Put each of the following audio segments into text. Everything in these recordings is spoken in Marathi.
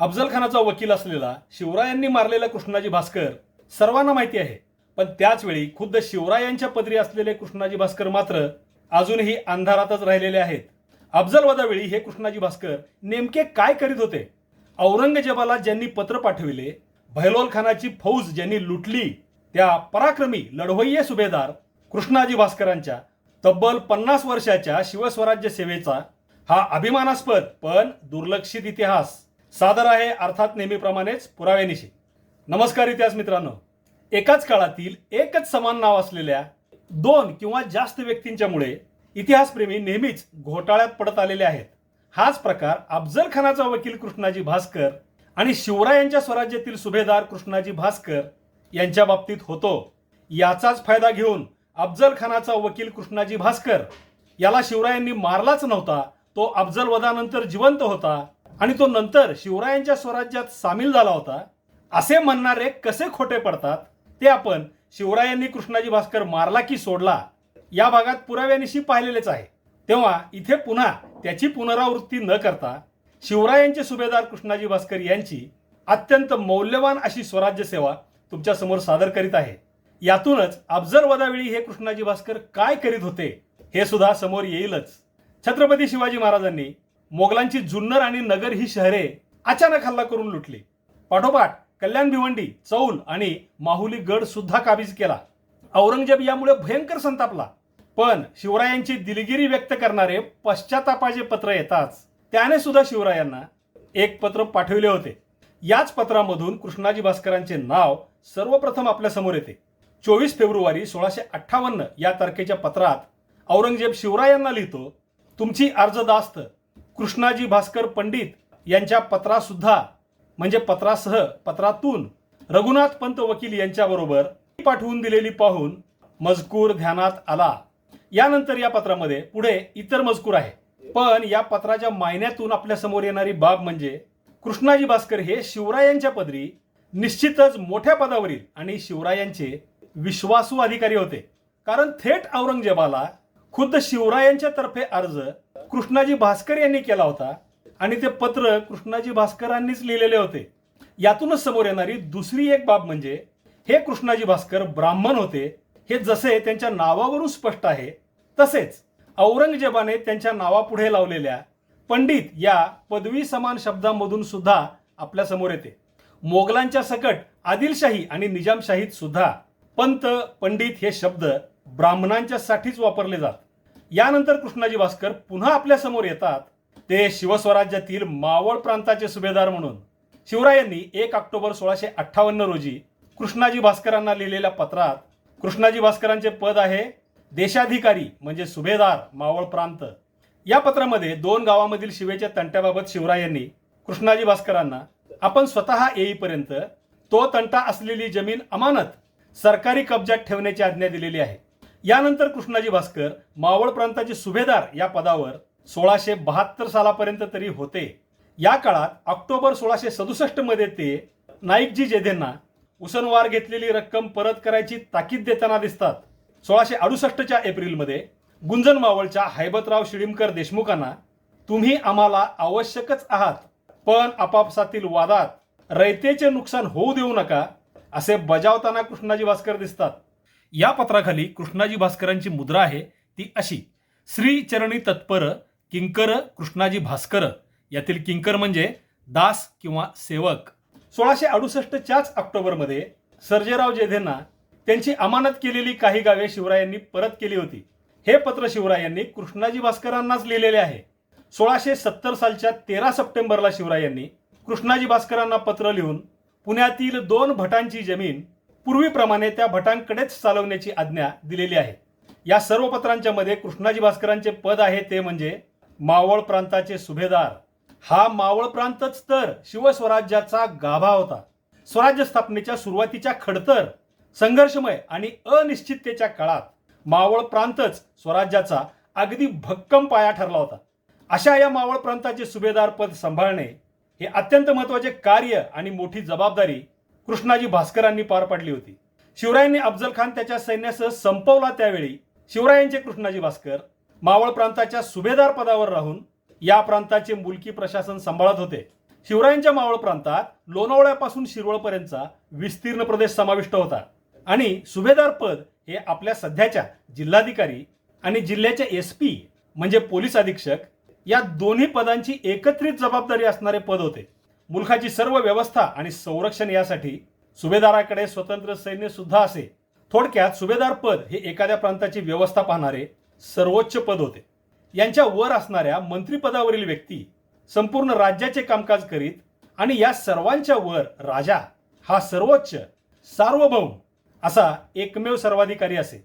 अफजल खानाचा वकील असलेला शिवरायांनी मारलेला कृष्णाजी भास्कर सर्वांना माहिती आहे. पण त्याचवेळी खुद्द शिवरायांच्या पदरी असलेले कृष्णाजी भास्कर मात्र अजूनही अंधारातच राहिलेले आहेत. अफजलवादावेळी हे कृष्णाजी भास्कर नेमके काय करीत होते? औरंगजेबाला ज्यांनी पत्र पाठविले भैलोल खानाची फौज ज्यांनी लुटली त्या पराक्रमी लढवय्ये सुभेदार कृष्णाजी भास्करांच्या तब्बल पन्नास वर्षाच्या शिवस्वराज्य सेवेचा हा अभिमानास्पद पण दुर्लक्षित इतिहास. सादर आहे अर्थात नेहमीप्रमाणेच पुराव्यानिशी. नमस्कार इतिहास मित्रांनो. एकाच काळातील एकच समान नाव असलेल्या दोन किंवा जास्त व्यक्तींच्यामुळे इतिहासप्रेमी नेहमीच घोटाळ्यात पडत आलेले आहेत. हाच प्रकार अफजल खानाचा वकील कृष्णाजी भास्कर आणि शिवरायांच्या स्वराज्यातील सुभेदार कृष्णाजी भास्कर यांच्या बाबतीत होतो. याचाच फायदा घेऊन अफजल खानाचा वकील कृष्णाजी भास्कर याला शिवरायांनी मारलाच नव्हता. तो अफजल वदानंतर जिवंत होता. आणि तो नंतर शिवरायांच्या स्वराज्यात सामील झाला होता. असे म्हणणारे कसे खोटे पडतात ते आपण शिवरायांनी कृष्णाजी भास्कर मारला की सोडला या भागात पुराव्यानिशी पाहिलेलेच आहे. तेव्हा इथे पुन्हा त्याची पुनरावृत्ती न करता शिवरायांचे सुभेदार कृष्णाजी भास्कर यांची अत्यंत मौल्यवान अशी स्वराज्य सेवा तुमच्यासमोर सादर करीत आहे. यातूनच अफजल वदावेळी हे कृष्णाजी भास्कर काय करीत होते हे सुद्धा समोर येईलच. छत्रपती शिवाजी महाराजांनी मोगलांची जुन्नर आणि नगर ही शहरे अचानक हल्ला करून लुटली. पाठोपाठ कल्याण भिवंडी चौल आणि माहुली गड सुद्धा काबीज केला. औरंगजेब यामुळे भयंकर संतापला. पण शिवरायांची दिलगिरी व्यक्त करणारे पश्चातापाचे पत्र येताच त्याने सुद्धा शिवरायांना एक पत्र पाठविले होते. याच पत्रामधून कृष्णाजी भास्करांचे नाव सर्वप्रथम आपल्यासमोर येते. चोवीस फेब्रुवारी सोळाशे अठ्ठावन्न या तारखेच्या पत्रात औरंगजेब शिवरायांना लिहितो तुमची अर्जदास्त कृष्णाजी भास्कर पंडित यांच्या पत्रासुद्धा म्हणजे पत्रासह पत्रातून रघुनाथ पंत वकील यांच्याबरोबर पाठवून दिलेली पाहून मजकूर ध्यानात आला. यानंतर या पत्रामध्ये पुढे इतर मजकूर आहे. पण या पत्राच्या मायन्यातून आपल्यासमोर येणारी बाब म्हणजे कृष्णाजी भास्कर हे शिवरायांच्या पदरी निश्चितच मोठ्या पदावरील आणि शिवरायांचे विश्वासू अधिकारी होते. कारण थेट औरंगजेबाला खुद्द शिवरायांच्या तर्फे अर्ज कृष्णाजी भास्कर यांनी केला होता आणि ते पत्र कृष्णाजी भास्करांनीच लिहिलेले होते. यातूनच समोर येणारी दुसरी एक बाब म्हणजे हे कृष्णाजी भास्कर ब्राह्मण होते हे जसे त्यांच्या नावावरून स्पष्ट आहे तसेच औरंगजेबाने त्यांच्या नावापुढे लावलेल्या पंडित या पदवी समान शब्दांमधून सुद्धा आपल्यासमोर येते. मोगलांच्या सकट आदिलशाही आणि निजामशाहीत सुद्धा पंत पंडित हे शब्द ब्राह्मणांच्या साठीच वापरले जात. यानंतर कृष्णाजी भास्कर पुन्हा आपल्यासमोर येतात. ते शिवस्वराज्यातील मावळ प्रांताचे सुभेदार म्हणून. शिवरायांनी एक ऑक्टोबर सोळाशे अठ्ठावन्न रोजी कृष्णाजी भास्करांना लिहिलेल्या पत्रात कृष्णाजी भास्करांचे पद आहे देशाधिकारी म्हणजे सुभेदार मावळ प्रांत. या पत्रामध्ये दोन गावामधील शिवेच्या तंट्याबाबत शिवरायांनी कृष्णाजी भास्करांना आपण स्वतः येईपर्यंत तो तंटा असलेली जमीन अमानत सरकारी कब्जात ठेवण्याची आज्ञा दिलेली आहे. यानंतर कृष्णाजी भास्कर मावळ प्रांताचे सुभेदार या पदावर सोळाशे बहात्तर सालापर्यंत तरी होते. या काळात ऑक्टोबर सोळाशे सदुसष्टमध्ये ते नाईकजी जेधेंना उसनवार घेतलेली रक्कम परत करायची ताकीद देताना दिसतात. सोळाशे अडुसष्टच्या एप्रिलमध्ये गुंजन मावळच्या हैबतराव शिळीमकर देशमुखांना तुम्ही आम्हाला आवश्यकच आहात पण आपापसातील वादात रयतेचे नुकसान होऊ देऊ नका असे बजावताना कृष्णाजी भास्कर दिसतात. या पत्राखाली कृष्णाजी भास्करांची मुद्रा आहे ती अशी. श्री चरणी तत्पर किंकर कृष्णाजी भास्कर. यातील किंकर म्हणजे दास किंवा सेवक. सोळाशे अडुसष्टच्याच ऑक्टोबरमध्ये सर्जेराव जेधेंना त्यांची अमानत केलेली काही गावे शिवरायांनी परत केली होती. हे पत्र शिवरायांनी कृष्णाजी भास्करांनाच लिहिलेले आहे. सोळाशे सत्तर सालच्या तेरा सप्टेंबरला शिवरायांनी कृष्णाजी भास्करांना पत्र लिहून पुण्यातील दोन भटांची जमीन पूर्वीप्रमाणे त्या भटांकडेच चालवण्याची आज्ञा दिलेली आहे. या सर्व पत्रांच्या मध्ये कृष्णाजी भास्करांचे पद आहे ते म्हणजे मावळ प्रांताचे सुभेदार. हा मावळ प्रांतच तर शिवस्वराज्याचा गाभा होता. स्वराज्य स्थापनेच्या सुरुवातीच्या खडतर संघर्षमय आणि अनिश्चिततेच्या काळात मावळ प्रांतच स्वराज्याचा अगदी भक्कम पाया ठरला होता. अशा या मावळ प्रांताचे सुभेदार पद सांभाळणे हे अत्यंत महत्त्वाचे कार्य आणि मोठी जबाबदारी कृष्णाजी भास्करांनी पार पाडली होती. शिवरायांनी अफजल खान त्याच्या सैन्यासह संपवला त्यावेळी शिवरायांचे कृष्णाजी भास्कर मावळ प्रांताच्या सुभेदार पदावर राहून या प्रांताचे मुलकी प्रशासन सांभाळत होते. शिवरायांच्या मावळ प्रांतात लोणावळ्यापासून शिरवळपर्यंतचा विस्तीर्ण प्रदेश समाविष्ट होता आणि सुभेदार पद हे आपल्या सध्याच्या जिल्हाधिकारी आणि जिल्ह्याचे एस पी म्हणजे पोलीस अधीक्षक या दोन्ही पदांची एकत्रित जबाबदारी असणारे पद होते. मुलखाची सर्व व्यवस्था आणि संरक्षण यासाठी सुभेदाराकडे स्वतंत्र सैन्य सुद्धा असे. थोडक्यात सुभेदार पद हे एखाद्या प्रांताची व्यवस्था पाहणारे सर्वोच्च पद होते. यांच्या वर असणाऱ्या मंत्रिपदावरील व्यक्ती संपूर्ण राज्याचे कामकाज करीत आणि या सर्वांच्या वर राजा हा सर्वोच्च सार्वभौम असा एकमेव सर्वाधिकारी असे.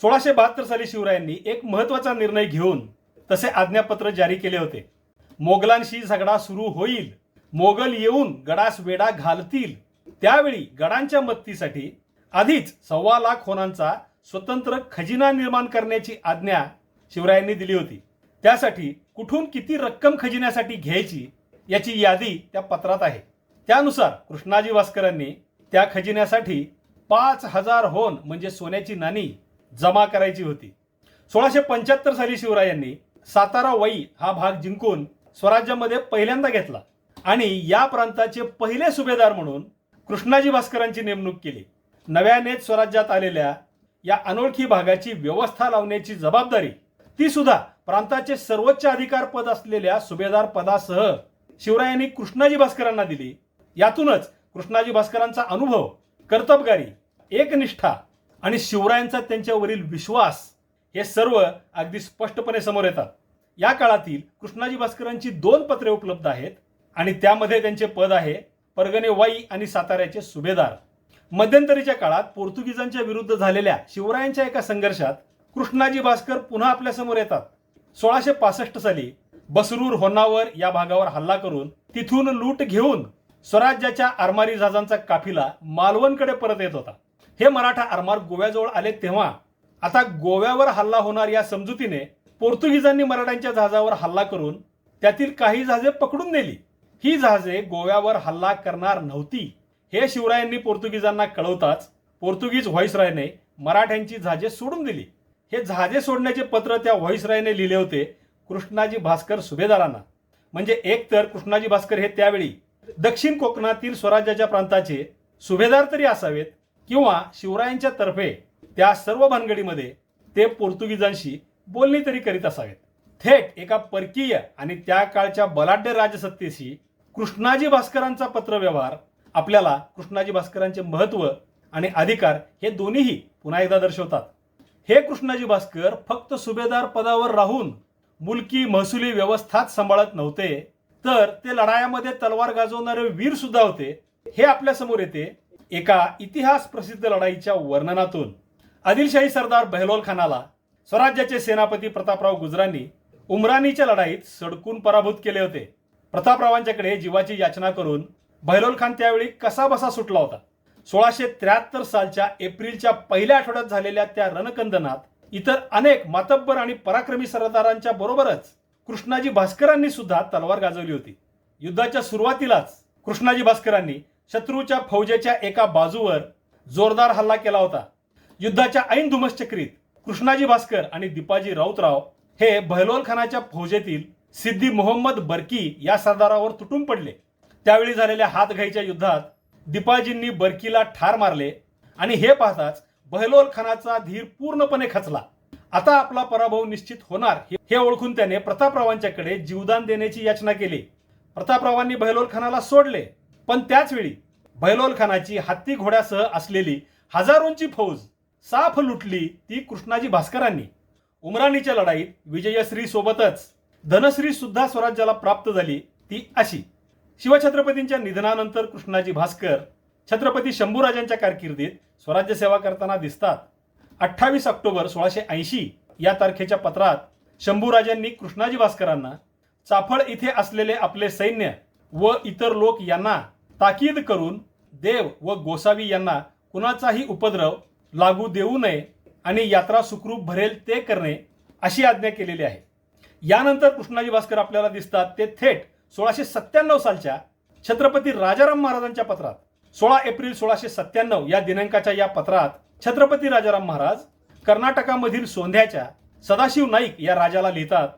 सोळाशे बहात्तर साली शिवरायांनी एक महत्त्वाचा निर्णय घेऊन तसे आज्ञापत्र जारी केले होते. मोगलांशी झगडा सुरू होईल. मोगल येऊन गडास वेडा घालतील. त्यावेळी गडांच्या मदतीसाठी आधीच सव्वा लाख होनांचा स्वतंत्र खजिना निर्माण करण्याची आज्ञा शिवरायांनी दिली होती. त्यासाठी कुठून किती रक्कम खजिन्यासाठी घ्यायची याची यादी त्या पत्रात आहे. त्यानुसार कृष्णाजी भास्करांनी त्या खजिन्यासाठी पाच हजार होन म्हणजे सोन्याची नाणी जमा करायची होती. सोळाशे पंच्याहत्तर साली शिवरायांनी सातारा वई हा भाग जिंकून स्वराज्यामध्ये पहिल्यांदा घेतला. आणि या प्रांताचे पहिले सुभेदार म्हणून कृष्णाजी भास्करांची नेमणूक केली. नव्यानेच स्वराज्यात आलेल्या या अनोळखी भागाची व्यवस्था लावण्याची जबाबदारी ती सुद्धा प्रांताचे सर्वोच्च अधिकार पद असलेल्या सुभेदार पदासह शिवरायांनी कृष्णाजी भास्करांना दिली. यातूनच कृष्णाजी भास्करांचा अनुभव कर्तबगारी एकनिष्ठा आणि शिवरायांचा त्यांच्यावरील विश्वास हे सर्व अगदी स्पष्टपणे समोर येतात. या काळातील कृष्णाजी भास्करांची दोन पत्रे उपलब्ध आहेत. आणि त्यामध्ये त्यांचे पद आहे परगणे वाई आणि साताऱ्याचे सुभेदार. मध्यंतरीच्या काळात पोर्तुगीजांच्या विरुद्ध झालेल्या शिवरायांच्या एका संघर्षात कृष्णाजी भास्कर पुन्हा आपल्यासमोर येतात. सोळाशे पासष्ट साली बसरूर होन्नावर या भागावर हल्ला करून तिथून लूट घेऊन स्वराज्याच्या आरमारी जहाजांचा काफिला मालवणकडे परत येत होता. हे मराठा आरमार गोव्याजवळ आले तेव्हा आता गोव्यावर हल्ला होणार या समजुतीने पोर्तुगीजांनी मराठ्यांच्या जहाजावर हल्ला करून त्यातील काही जहाजे पकडून नेली. ही जहाजे गोव्यावर हल्ला करणार नव्हती. हे शिवरायांनी पोर्तुगीजांना कळवताच पोर्तुगीज व्हॉइसरायने मराठ्यांची जहाजे सोडून दिली. हे जहाजे सोडण्याचे पत्र त्या व्हॉइसरायने लिहिले होते कृष्णाजी भास्कर सुभेदारांना. म्हणजे एक तर कृष्णाजी भास्कर हे त्यावेळी दक्षिण कोकणातील स्वराज्याच्या प्रांताचे सुभेदार तरी असावेत किंवा शिवरायांच्या तर्फे त्या सर्व भानगडीमध्ये ते पोर्तुगीजांशी बोलणी तरी करीत असावेत. थेट एका परकीय आणि त्या काळच्या बलाढ्य राजसत्तेशी कृष्णाजी भास्करांचा पत्रव्यवहार आपल्याला कृष्णाजी भास्करांचे महत्त्व आणि अधिकार हे दोन्हीही पुन्हा एकदा दर्शवतात. हे कृष्णाजी भास्कर फक्त सुभेदार पदावर राहून मुलकी महसुली व्यवस्थाच सांभाळत नव्हते तर ते लढायामध्ये तलवार गाजवणारे वीर सुद्धा होते. हे आपल्यासमोर येते एका इतिहास प्रसिद्ध लढाईच्या वर्णनातून. आदिलशाही सरदार बहलोल खानाला स्वराज्याचे सेनापती प्रतापराव गुजरांनी उमरानीच्या लढाईत सडकून पराभूत केले होते. प्रतापरावांच्याकडे जीवाची याचना करून बहलोल खान त्यावेळी कसा बसा सुटला होता. सोळाशे त्र्याहत्तर सालच्या एप्रिलच्या पहिल्या आठवड्यात झालेल्या त्या रणकंदनात इतर अनेक मातब्बर आणि पराक्रमी सरदारांच्या बरोबरच कृष्णाजी भास्करांनी सुद्धा तलवार गाजवली होती. युद्धाच्या सुरुवातीलाच कृष्णाजी भास्करांनी शत्रूच्या फौजेच्या एका बाजूवर जोरदार हल्ला केला होता. युद्धाच्या ऐन धुमश्चक्रीत कृष्णाजी भास्कर आणि दीपाजी राऊतराव हे बहलोल खानाच्या फौजेतील सिद्धी मोहम्मद बर्की या सरदारावर तुटून पडले. त्यावेळी झालेल्या हातघाईच्या युद्धात दिपाजींनी बर्कीला ठार मारले आणि हे पाहताच बहलोल खानाचा धीर पूर्णपणे खचला. आता आपला पराभव निश्चित होणार हे- ओळखून त्याने प्रतापरावांच्याकडे जीवदान देण्याची याचना केली. प्रतापरावांनी बहलोल खानाला सोडले. पण त्याचवेळी बहलोल खानाची हत्ती घोड्यासह असलेली हजारोंची फौज साफ लुटली ती कृष्णाजी भास्करांनी. उमराणीच्या लढाईत विजयश्री सोबतच धनश्री सुद्धा स्वराज्याला प्राप्त झाली ती अशी. शिवछत्रपतींच्या निधनानंतर कृष्णाजी भास्कर छत्रपती शंभूराजांच्या कारकिर्दीत स्वराज्य सेवा करताना दिसतात. अठ्ठावीस ऑक्टोबर सोळाशे ऐंशी या तारखेच्या पत्रात शंभूराजांनी कृष्णाजी भास्करांना चाफळ इथे असलेले आपले सैन्य व इतर लोक यांना ताकीद करून देव व गोसावी यांना कुणाचाही उपद्रव लागू देऊ नये आणि यात्रा सुखरूप भरेल ते करणे अशी आज्ञा केलेली आहे. यानंतर कृष्णाजी भास्कर आपल्याला दिसतात. ते थेट सोळाशे सत्त्याण्णव सालच्या छत्रपती राजाराम महाराजांच्या पत्रात. सोळा एप्रिल सोळाशे सत्त्याण्णव या दिनांकाच्या या पत्रात छत्रपती राजाराम महाराज कर्नाटकामधील सोंध्याच्या सदाशिव नाईक या राजाला लिहितात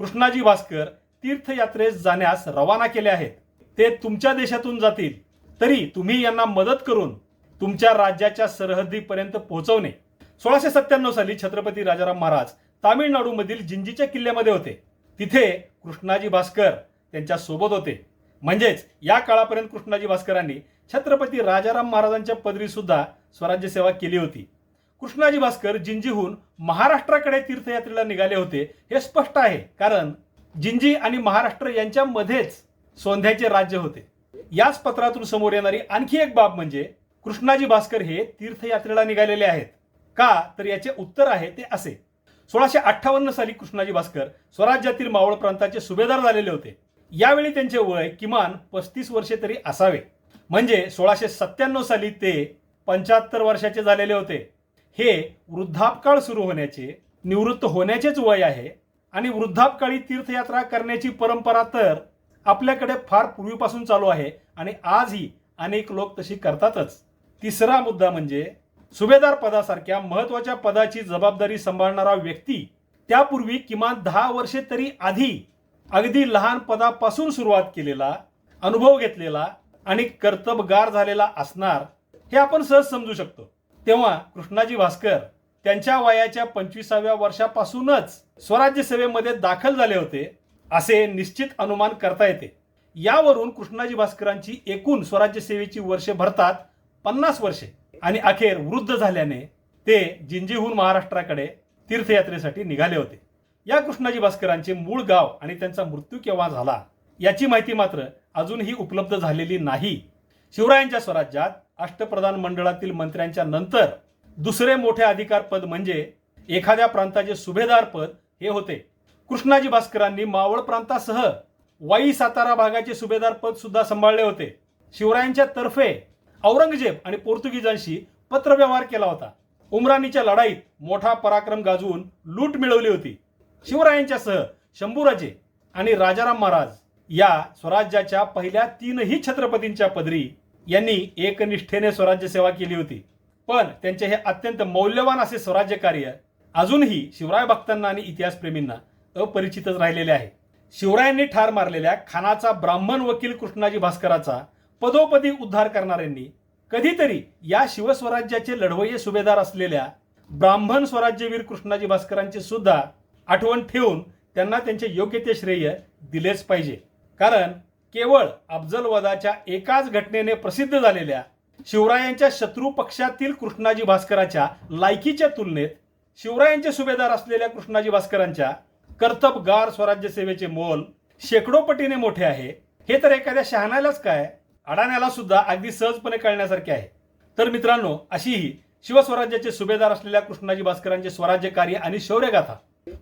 कृष्णाजी भास्कर तीर्थयात्रेस जाण्यास रवाना केले आहेत. ते तुमच्या देशातून जातील. तरी तुम्ही यांना मदत करून तुमच्या राज्याच्या सरहद्दीपर्यंत पोहोचवणे. सोळाशे सत्त्याण्णव साली छत्रपती राजाराम महाराज तामिळनाडूमधील जिंजीच्या किल्ल्यामध्ये होते. तिथे कृष्णाजी भास्कर त्यांच्यासोबत होते. म्हणजेच या काळापर्यंत कृष्णाजी भास्करांनी छत्रपती राजाराम महाराजांच्या पदरी सुद्धा स्वराज्य सेवा केली होती. कृष्णाजी भास्कर जिंजीहून महाराष्ट्राकडे तीर्थयात्रेला निघाले होते हे स्पष्ट आहे. कारण जिंजी आणि महाराष्ट्र यांच्यामध्येच सोंध्याचे राज्य होते. याच पत्रातून समोर येणारी आणखी एक बाब म्हणजे कृष्णाजी भास्कर हे तीर्थयात्रेला निघालेले आहेत. का तर याचे उत्तर आहे ते असे. सोळाशे अठ्ठावन्न साली कृष्णाजी भास्कर स्वराज्यातील मावळ प्रांताचे सुभेदार झालेले होते. यावेळी त्यांचे वय किमान पस्तीस वर्षे तरी असावे. म्हणजे सोळाशे सत्त्याण्णव साली ते पंच्याहत्तर वर्षाचे झालेले होते. हे वृद्धापकाळ सुरू होण्याचे निवृत्त होण्याचेच वय आहे आणि वृद्धापकाळी तीर्थयात्रा करण्याची परंपरा तर आपल्याकडे फार पूर्वीपासून चालू आहे आणि आजही अनेक लोक तशी करतातच. तिसरा मुद्दा म्हणजे सुभेदार पदासारख्या महत्त्वाच्या पदाची जबाबदारी सांभाळणारा व्यक्ती त्यापूर्वी किमान दहा वर्षे तरी आधी अगदी लहान पदापासून सुरुवात केलेला अनुभव घेतलेला आणि कर्तबगार झालेला असणार हे आपण सहज समजू शकतो. तेव्हा कृष्णाजी भास्कर त्यांच्या वयाच्या पंचवीसाव्या वर्षापासूनच स्वराज्य सेवेमध्ये दाखल झाले होते असे निश्चित अनुमान करता येते. यावरून कृष्णाजी भास्करांची एकूण स्वराज्य सेवेची वर्षे भरतात पन्नास वर्षे. आणि अखेर वृद्ध झाल्याने ते जिंजीहून महाराष्ट्राकडे तीर्थयात्रेसाठी निघाले होते. या कृष्णाजी भास्करांचे मूळ गाव आणि त्यांचा मृत्यू केव्हा झाला याची माहिती मात्र अजूनही उपलब्ध झालेली नाही. शिवरायांच्या स्वराज्यात अष्टप्रधान मंडळातील मंत्र्यांच्या नंतर दुसरे मोठे अधिकार पद म्हणजे एखाद्या प्रांताचे सुभेदार पद हे होते. कृष्णाजी भास्करांनी मावळ प्रांतासह वाई सातारा भागाचे सुभेदार पद सुद्धा सांभाळले होते. शिवरायांच्या तर्फे औरंगजेब आणि पोर्तुगीजांशी पत्रव्यवहार केला होता. उमराणीच्या लढाईत मोठा पराक्रम गाजवून लूट मिळवली होती. शिवरायांच्यासह शंभूराजे आणि राजाराम महाराज या स्वराज्याच्या पहिल्या तीनही छत्रपतींच्या पदरी यांनी एकनिष्ठेने स्वराज्य सेवा केली होती. पण त्यांचे हे अत्यंत मौल्यवान असे स्वराज्य कार्य अजूनही शिवराय भक्तांना आणि इतिहासप्रेमींना अपरिचितच राहिलेले आहे. शिवरायांनी ठार मारलेल्या खानाचा ब्राह्मण वकील कृष्णाजी भास्कराचा पदोपदी उद्धार करणाऱ्यांनी कधीतरी या शिवस्वराज्याचे लढवय्ये सुभेदार असलेल्या ब्राह्मण स्वराज्यवीर कृष्णाजी भास्करांचे सुद्धा आठवण ठेवून त्यांना त्यांचे योग्य ते श्रेय दिलेच पाहिजे. कारण केवळ अफजलवदाच्या एकाच घटनेने प्रसिद्ध झालेल्या शिवरायांच्या शत्रू पक्षातील कृष्णाजी भास्कराच्या लायकीच्या तुलनेत शिवरायांचे सुभेदार असलेल्या कृष्णाजी भास्करांच्या कर्तबगार स्वराज्य सेवेचे मोल शेकडो पटीने मोठे आहे. हे तर एखाद्या शहाण्यालाच काय? अडाण्याला सुद्धा अगदी सहजपणे कळण्यासारखे आहे. तर मित्रांनो अशी ही शिवस्वराज्याचे सुभेदार असलेल्या कृष्णाजी भास्करांचे स्वराज्य कार्य आणि शौर्यगाथा.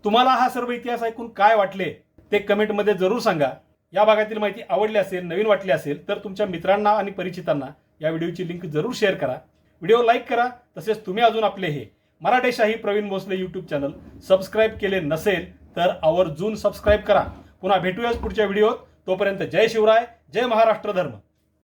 तुम्हाला हा सर्व इतिहास ऐकून काय वाटले ते कमेंटमध्ये जरूर सांगा. या भागातील माहिती आवडली असेल नवीन वाटली असेल तर तुमच्या मित्रांना आणि परिचितांना या व्हिडिओची लिंक जरूर शेअर करा. व्हिडिओ लाईक करा तसेच तुम्ही अजून आपले हे Maratheshahi Pravin Bhosale YouTube channel subscribe केले नसेल तर आवर्जून सबस्क्राईब करा. पुन्हा भेटूयाच पुढच्या व्हिडिओत. तोपर्यंत जय शिवराय जय महाराष्ट्र धर्म.